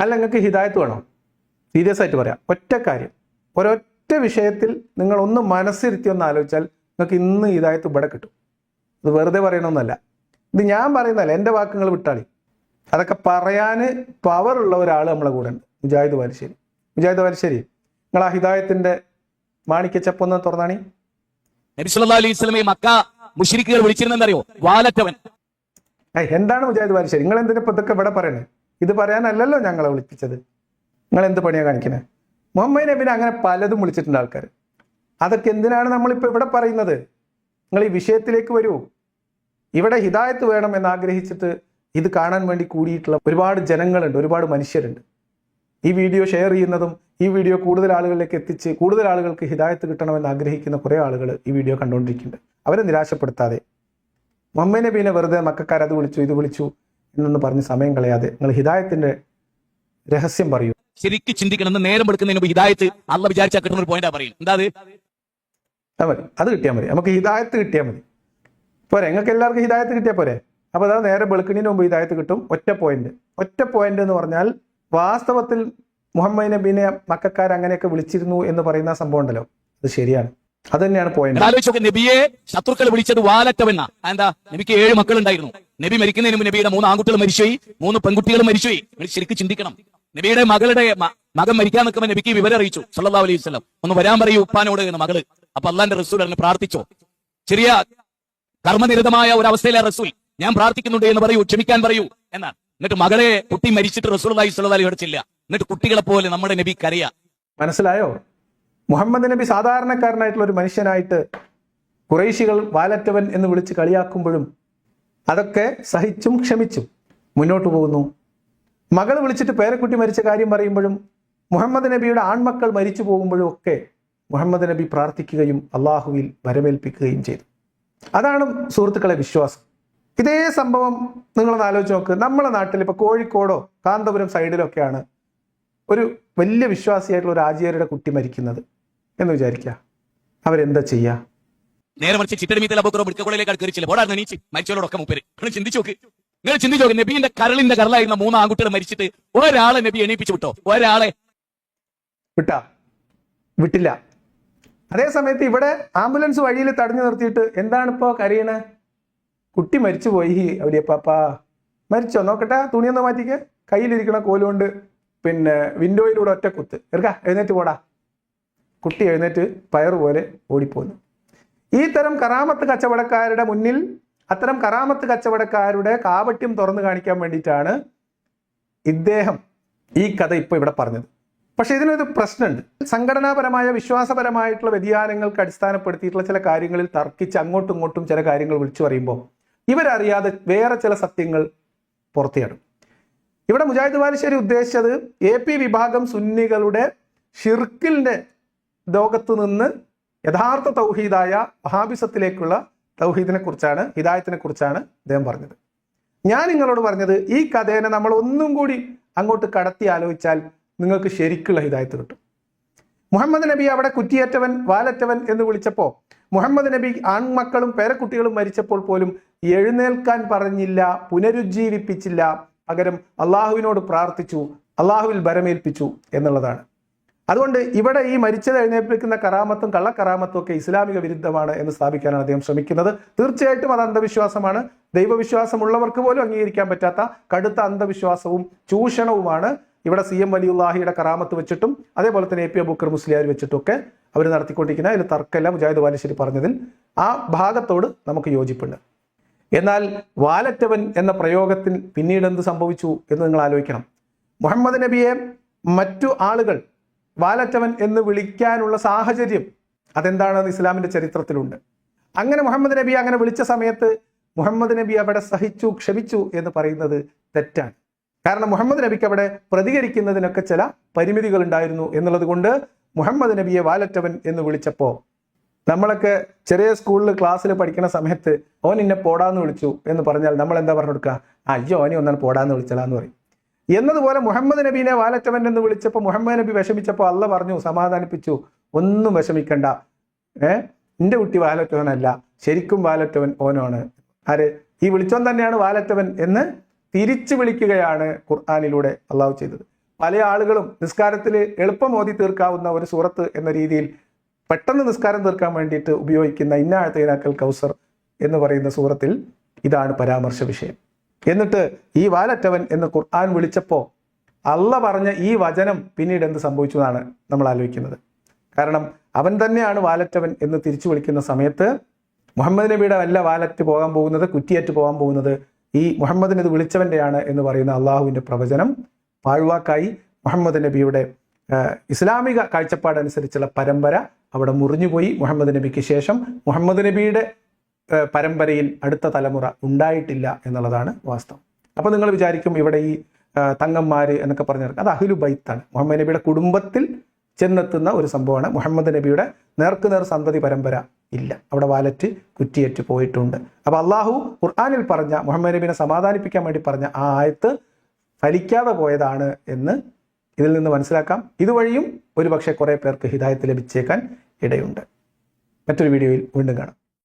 അല്ല നിങ്ങൾക്ക് ഹിദായത്ത് വേണോ? സീരിയസ് ആയിട്ട് പറയാം. ഒറ്റ കാര്യം. ഒരൊറ്റ വിഷയത്തിൽ നിങ്ങൾ ഒന്ന് മനസ്സിരുത്തി ഒന്ന് ആലോചിച്ചാൽ നിങ്ങൾക്ക് ഇന്ന് ഹിദായത്ത് ഇവിടെ കിട്ടും. ഇത് വെറുതെ പറയണമെന്നല്ല ഇത് ഞാൻ പറയുന്നതല്ല എന്റെ വാക്കുകൾ വിട്ടാളി. അതൊക്കെ പറയാൻ പവർ ഉള്ള ഒരാൾ നമ്മളെ കൂടെ ഉണ്ട്. മുജാഹിദ് വാലിശ്ശേരി മുജാഹിദ് വാലിശ്ശേരി നിങ്ങൾ ആ ഹിദായത്തിന്റെ മാണിക്കച്ചപ്പൊന്ന് തുറന്നാണി? അലൈഹി മക്ക വിളിച്ചിരുന്നെന്നറിയോ വാലറ്റവൻ. എന്താണ് മുജാഹിദ് വാലിശ്ശേരി നിങ്ങൾ എന്തിനാ ഇപ്പൊ ഇതൊക്കെ ഇവിടെ പറയണേ? ഇത് പറയാനല്ലല്ലോ ഞങ്ങളെ വിളിപ്പിച്ചത്. നിങ്ങൾ എന്ത് പണിയാണ് കാണിക്കുന്നത് മുഹമ്മദ് നബിനെ അങ്ങനെ പലതും വിളിച്ചിട്ടുണ്ട് ആൾക്കാർ. അതൊക്കെ എന്തിനാണ് നമ്മളിപ്പോൾ ഇവിടെ പറയുന്നത്? നിങ്ങൾ ഈ വിഷയത്തിലേക്ക് വരൂ. ഇവിടെ ഹിദായത്ത് വേണം എന്ന് ആഗ്രഹിച്ചിട്ട് ഇത് കാണാൻ വേണ്ടി കൂടിയിട്ടുള്ള ഒരുപാട് ജനങ്ങളുണ്ട് ഒരുപാട് മനുഷ്യരുണ്ട്. ഈ വീഡിയോ ഷെയർ ചെയ്യുന്നതും ഈ വീഡിയോ കൂടുതൽ ആളുകളിലേക്ക് എത്തിച്ച് കൂടുതൽ ആളുകൾക്ക് ഹിദായത്ത് കിട്ടണമെന്ന് ആഗ്രഹിക്കുന്ന കുറേ ആളുകൾ ഈ വീഡിയോ കണ്ടുകൊണ്ടിരിക്കുന്നുണ്ട്. അവരെ നിരാശപ്പെടുത്താതെ. മുഹമ്മദ് നബീനെ വെറുതെ മക്കാർ അത് വിളിച്ചു ഇത് വിളിച്ചു. എന്നൊന്ന് പറഞ്ഞ് സമയം കളയാതെ നിങ്ങൾ ഹിദായത്തിന്റെ രഹസ്യം പറയൂ. ശരിക്കും ചിന്തിക്കണമെന്ന് നേരം എടുക്കുന്നതിന് മുമ്പ് ഹിദായത്ത് അല്ല വിചാരിച്ചാൽ കിട്ടുന്ന ഒരു പോയിന്റാ പറയും എന്താ മതി. അത് കിട്ടിയാൽ മതി. നമുക്ക് ഹിദായത്ത് കിട്ടിയാൽ മതി. പോരെ. നിങ്ങൾക്ക് എല്ലാവർക്കും ഹിദായത്ത് കിട്ടിയാൽ പോരെ. അപ്പോൾ അതാ നേരെ വെളുക്കുന്നതിന് മുമ്പ് ഹിദായത്ത് കിട്ടും. ഒറ്റ പോയിന്റ് ഒറ്റ പോയിന്റ് എന്ന് പറഞ്ഞാൽ വാസ്തവത്തിൽ മുഹമ്മദ് നബീനെ മക്കാർ അങ്ങനെയൊക്കെ വിളിച്ചിരുന്നു എന്ന് പറയുന്ന സംഭവം ഉണ്ടല്ലോ. അത് ശരിയാണ്. അത് തന്നെയാണ് പോയിന്റ് നബിയെ ശത്രുക്കൾ വിളിച്ചത് വാലറ്റവെന്ന. എന്താ നബിക്ക് ഏഴ് മക്കൾ ഉണ്ടായിരുന്നു നബി മരിക്കുന്നതിന് മുമ്പ് നബിയുടെ മൂന്ന് ആൺകുട്ടികൾ മരിച്ചുപോയി മൂന്ന് പെൺകുട്ടികൾ മരിച്ചുപോയി. ശരിക്കും ചിന്തിക്കണം. നബിയുടെ മകളുടെ മകൻ മരിക്കാൻ നിൽക്കുമ്പോൾ നബിക്ക് വിവരം അറിയിച്ചു. സല്ലാ അലൈഹി വസല്ലം. ഒന്ന് വരാൻ പറയൂ ഉപ്പാനോട് എന്ന മകൾ. അപ്പൊ അള്ളാന്റെ റസൂൽ അങ്ങനെ പ്രാർത്ഥിച്ചോ? ചെറിയ കർമ്മനിരതമായ ഒരു അവസ്ഥയിലെ റസൂൽ. ഞാൻ പ്രാർത്ഥിക്കുന്നുണ്ട് എന്ന് പറയൂ ക്ഷമിക്കാൻ പറയൂ എന്നാണ്. എന്നിട്ട് മകളെ കുട്ടി മരിച്ചിട്ട് റസൂൽ അലൈഹി സ്വലി അടിച്ചില്ല എന്നിട്ട് കുട്ടികളെ പോലെ നമ്മുടെ നബി കരയാ മനസ്സിലായോ? മുഹമ്മദ് നബി സാധാരണക്കാരനായിട്ടുള്ള ഒരു മനുഷ്യനായിട്ട് കുറേശികൾ വാലറ്റവൻ എന്ന് വിളിച്ച് കളിയാക്കുമ്പോഴും അതൊക്കെ സഹിച്ചും ക്ഷമിച്ചും മുന്നോട്ട് പോകുന്നു. മകൾ വിളിച്ചിട്ട് പേരക്കുട്ടി മരിച്ച കാര്യം പറയുമ്പോഴും മുഹമ്മദ് നബിയുടെ ആൺമക്കൾ മരിച്ചു പോകുമ്പോഴും ഒക്കെ മുഹമ്മദ് നബി പ്രാർത്ഥിക്കുകയും അള്ളാഹുവിൽ വരമേൽപ്പിക്കുകയും ചെയ്തു. അതാണ് സുഹൃത്തുക്കളെ വിശ്വാസം. ഇതേ സംഭവം നിങ്ങളൊന്ന് ആലോചിച്ച് നോക്ക്. നമ്മളെ നാട്ടിൽ ഇപ്പോൾ കോഴിക്കോടോ കാന്തപുരം സൈഡിലൊക്കെയാണ് ഒരു വലിയ വിശ്വാസിയായിട്ടുള്ള ഒരു ആചാര്യയുടെ കുട്ടി മരിക്കുന്നത്. എന്ന് വിചാരിക്കുക അവരെന്താ ചെയ്യുക നേരെ മറിച്ച് ചിറ്റടിമീത്തല അബൂക്കറോ മിടുക്കോളിലേക്ക് കയറിച്ചില്ല? പോടാ നീച്ച് മരിച്ചവരോടൊക്കെ മുപ്പര്. നിങ്ങൾ ചിന്തിച്ചു നോക്ക്. നിങ്ങൾ ചിന്തിച്ചു നോക്ക്. നബീന്റെ കരളിന്റെ കരളായിരുന്ന മൂന്ന് ആൺകുട്ടികൾ മരിച്ചിട്ട് ഒരാളെ നബി എണീപ്പിച്ചു വിട്ടോ? ഒരാളെ. വിട്ടാ. വിട്ടില്ല. അതേ സമയത്ത് ഇവിടെ ആംബുലൻസ് വഴിയിൽ തടഞ്ഞു നിർത്തിയിട്ട് എന്താണ് ഇപ്പോൾ കരയണ? കുട്ടി മരിച്ചു പോയി പാപ്പാ മരിച്ചോ? നോക്കട്ടെ തുണിയൊന്ന് മാറ്റിക്ക്. കയ്യിലിരിക്കണ കോലുകൊണ്ട് പിന്നെ വിൻഡോയിലൂടെ ഒറ്റ കുത്ത്. എടുക്കാ എഴുന്നേറ്റ് പോടാ. കുട്ടി എഴുന്നേറ്റ് പയർ പോലെ ഓടിപ്പോന്നു. ഈ തരം കറാമത്ത് കച്ചവടക്കാരുടെ മുന്നിൽ അത്തരം കറാമത്ത് കച്ചവടക്കാരുടെ കാപട്യം തുറന്നു കാണിക്കാൻ വേണ്ടിയിട്ടാണ് ഇദ്ദേഹം ഈ കഥ ഇപ്പോൾ ഇവിടെ പറഞ്ഞത്. പക്ഷെ ഇതിനൊരു പ്രശ്നമുണ്ട്. സംഘടനാപരമായ വിശ്വാസപരമായിട്ടുള്ള വ്യതിയാനങ്ങൾക്ക് അടിസ്ഥാനപ്പെടുത്തിയിട്ടുള്ള ചില കാര്യങ്ങളിൽ തർക്കിച്ച് അങ്ങോട്ടും ഇങ്ങോട്ടും ചില കാര്യങ്ങൾ വിളിച്ചു പറയുമ്പോൾ ഇവരറിയാതെ വേറെ ചില സത്യങ്ങൾ പുറത്തിയിടും ഇവിടെ മുജാഹിദ് ബാലുശ്ശേരി ഉദ്ദേശിച്ചത് എ പി വിഭാഗം സുന്നികളുടെ ഷിർക്കിന്റെ ലോകത്ത് നിന്ന് യഥാർത്ഥ തൗഹീദായ വഹാബിസത്തിലേക്കുള്ള തൗഹീദിനെ കുറിച്ചാണ് ഹിദായത്തിനെ കുറിച്ചാണ് അദ്ദേഹം പറഞ്ഞത്. ഞാൻ നിങ്ങളോട് പറഞ്ഞത് ഈ കഥേനെ നമ്മൾ ഒന്നും കൂടി അങ്ങോട്ട് കടത്തി ആലോചിച്ചാൽ നിങ്ങൾക്ക് ശരിക്കുള്ള ഹിദായത്ത് കിട്ടും. മുഹമ്മദ് നബി അവിടെ കുറ്റിയേറ്റവൻ വാലറ്റവൻ എന്ന് വിളിച്ചപ്പോൾ മുഹമ്മദ് നബി ആൺമക്കളും പേരക്കുട്ടികളും മരിച്ചപ്പോൾ പോലും എഴുന്നേൽക്കാൻ പറഞ്ഞില്ല പുനരുജ്ജീവിപ്പിച്ചില്ല പകരം അള്ളാഹുവിനോട് പ്രാർത്ഥിച്ചു അള്ളാഹുവിൽ ബരമേൽപ്പിച്ചു എന്നുള്ളതാണ്. അതുകൊണ്ട് ഇവിടെ ഈ മരിച്ചത് എഴുന്നേൽപ്പിക്കുന്ന കറാമത്തും കള്ളക്കറാമത്തും ഒക്കെ ഇസ്ലാമിക വിരുദ്ധമാണ് എന്ന് സ്ഥാപിക്കാനാണ് അദ്ദേഹം ശ്രമിക്കുന്നത്. തീർച്ചയായിട്ടും അത് അന്ധവിശ്വാസമാണ്. ദൈവവിശ്വാസമുള്ളവർക്ക് പോലും അംഗീകരിക്കാൻ പറ്റാത്ത കടുത്ത അന്ധവിശ്വാസവും ചൂഷണവുമാണ് ഇവിടെ സി എം വലിയുല്ലാഹിയുടെ കറാമത്ത് വെച്ചിട്ടും അതേപോലെ തന്നെ എ പി അബൂക്കർ മുസ്ലിയാർ വെച്ചിട്ടും ഒക്കെ അവർ നടത്തിക്കൊണ്ടിരിക്കുന്ന അതിൽ തർക്കമല്ല മുജാഹിദ് വാലശ്ശേരി പറഞ്ഞതിൽ ആ ഭാഗത്തോട് നമുക്ക് യോജിപ്പുണ്ട്. എന്നാൽ വാലറ്റവൻ എന്ന പ്രയോഗത്തിൽ പിന്നീട് എന്ത് സംഭവിച്ചു എന്ന് നിങ്ങൾ ആലോചിക്കണം. മുഹമ്മദ് നബിയെ മറ്റു ആളുകൾ വാലറ്റവൻ എന്ന് വിളിക്കാനുള്ള സാഹചര്യം അതെന്താണെന്ന് ഇസ്ലാമിന്റെ ചരിത്രത്തിലുണ്ട്. അങ്ങനെ മുഹമ്മദ് നബി അങ്ങനെ വിളിച്ച സമയത്ത് മുഹമ്മദ് നബി അവിടെ സഹിച്ചു ക്ഷമിച്ചു എന്ന് പറയുന്നത് തെറ്റാണ്. കാരണം മുഹമ്മദ് നബിക്ക് അവിടെ പ്രതികരിക്കുന്നതിനൊക്കെ ചില പരിമിതികൾ ഉണ്ടായിരുന്നു എന്നുള്ളത് കൊണ്ട് മുഹമ്മദ് നബിയെ വാലറ്റവൻ എന്ന് വിളിച്ചപ്പോൾ നമ്മളൊക്കെ ചെറിയ സ്കൂളിൽ ക്ലാസ്സിൽ പഠിക്കുന്ന സമയത്ത് ഓൻ എന്നെ പോടാന്ന് വിളിച്ചു എന്ന് പറഞ്ഞാൽ നമ്മൾ എന്താ പറഞ്ഞു കൊടുക്കുക? അയ്യോ ഓനെ ഒന്നാണ് പോടാന്ന് വിളിച്ചലാന്ന് പറയും. എന്നതുപോലെ മുഹമ്മദ് നബീനെ വാലറ്റവൻ എന്ന് വിളിച്ചപ്പോൾ മുഹമ്മദ് നബി വിഷമിച്ചപ്പോൾ അല്ല പറഞ്ഞു സമാധാനിപ്പിച്ചു. ഒന്നും വിഷമിക്കണ്ട. ഏ? നിന്റെ കുട്ടി വാലറ്റവനല്ല ശരിക്കും വാലറ്റവൻ ഓനാണ്. ആര്? ഈ വിളിച്ചോൻ തന്നെയാണ് വാലറ്റവൻ എന്ന് തിരിച്ചു വിളിക്കുകയാണ് ഖുർആാനിലൂടെ അള്ളാഹു ചെയ്തത്. പല ആളുകളും നിസ്കാരത്തിൽ എളുപ്പം ഓതി തീർക്കാവുന്ന ഒരു സൂറത്ത് എന്ന രീതിയിൽ പെട്ടെന്ന് നിസ്കാരം തീർക്കാൻ വേണ്ടിയിട്ട് ഉപയോഗിക്കുന്ന ഇന്നാഴത്തേനാക്കൽ കൗസർ എന്ന് പറയുന്ന സൂറത്തിൽ ഇതാണ് പരാമർശ വിഷയം. എന്നിട്ട് ഈ വാലറ്റവൻ എന്ന് ഖുർആൻ വിളിച്ചപ്പോൾ അള്ള പറഞ്ഞ ഈ വചനം പിന്നീട് എന്ത് സംഭവിച്ചു എന്നാണ് നമ്മൾ ആലോചിക്കുന്നത്. കാരണം അവൻ തന്നെയാണ് വാലറ്റവൻ എന്ന് തിരിച്ചു വിളിക്കുന്ന സമയത്ത് മുഹമ്മദ് നബിയുടെ അല്ല വാലറ്റ് പോകാൻ പോകുന്നത് കുറ്റിയേറ്റ് പോകാൻ പോകുന്നത് ഈ മുഹമ്മദിന് ഇത് വിളിച്ചവന്റെയാണ് എന്ന് പറയുന്ന അള്ളാഹുവിന്റെ പ്രവചനം പാഴ്വാക്കായി മുഹമ്മദ് നബിയുടെ ഇസ്ലാമിക കാഴ്ചപ്പാടനുസരിച്ചുള്ള പരമ്പര അവിടെ മുറിഞ്ഞുപോയി മുഹമ്മദ് നബിക്ക് ശേഷം. മുഹമ്മദ് നബിയുടെ പരമ്പരയിൽ അടുത്ത തലമുറ ഉണ്ടായിട്ടില്ല എന്നുള്ളതാണ് വാസ്തവം. അപ്പോൾ നിങ്ങൾ വിചാരിക്കും ഇവിടെ ഈ തങ്ങന്മാർ എന്നൊക്കെ പറഞ്ഞു അത് അഹ്ലു ബൈത്താണ്. മുഹമ്മദ് നബിയുടെ കുടുംബത്തിൽ ചെന്നെത്തുന്ന ഒരു സംഭവമാണ്. മുഹമ്മദ് നബിയുടെ നേർക്കുനേർ സന്തതി പരമ്പര ഇല്ല. അവിടെ വാലറ്റ് കുറ്റിയേറ്റ് പോയിട്ടുണ്ട്. അപ്പോൾ അള്ളാഹു ഖുർആാനിൽ പറഞ്ഞ മുഹമ്മദ് നബിനെ സമാധാനിപ്പിക്കാൻ വേണ്ടി പറഞ്ഞ ആ ആയത്ത് ഫലിക്കാതെ പോയതാണ് എന്ന് ഇതിൽ നിന്ന് മനസ്സിലാക്കാം. ഇതുവഴിയും ഒരുപക്ഷെ കുറേ പേർക്ക് ഹിദായത്ത് ലഭിച്ചേക്കാൻ ഇടയുണ്ട്. മറ്റൊരു വീഡിയോയിൽ വീണ്ടും കാണാം.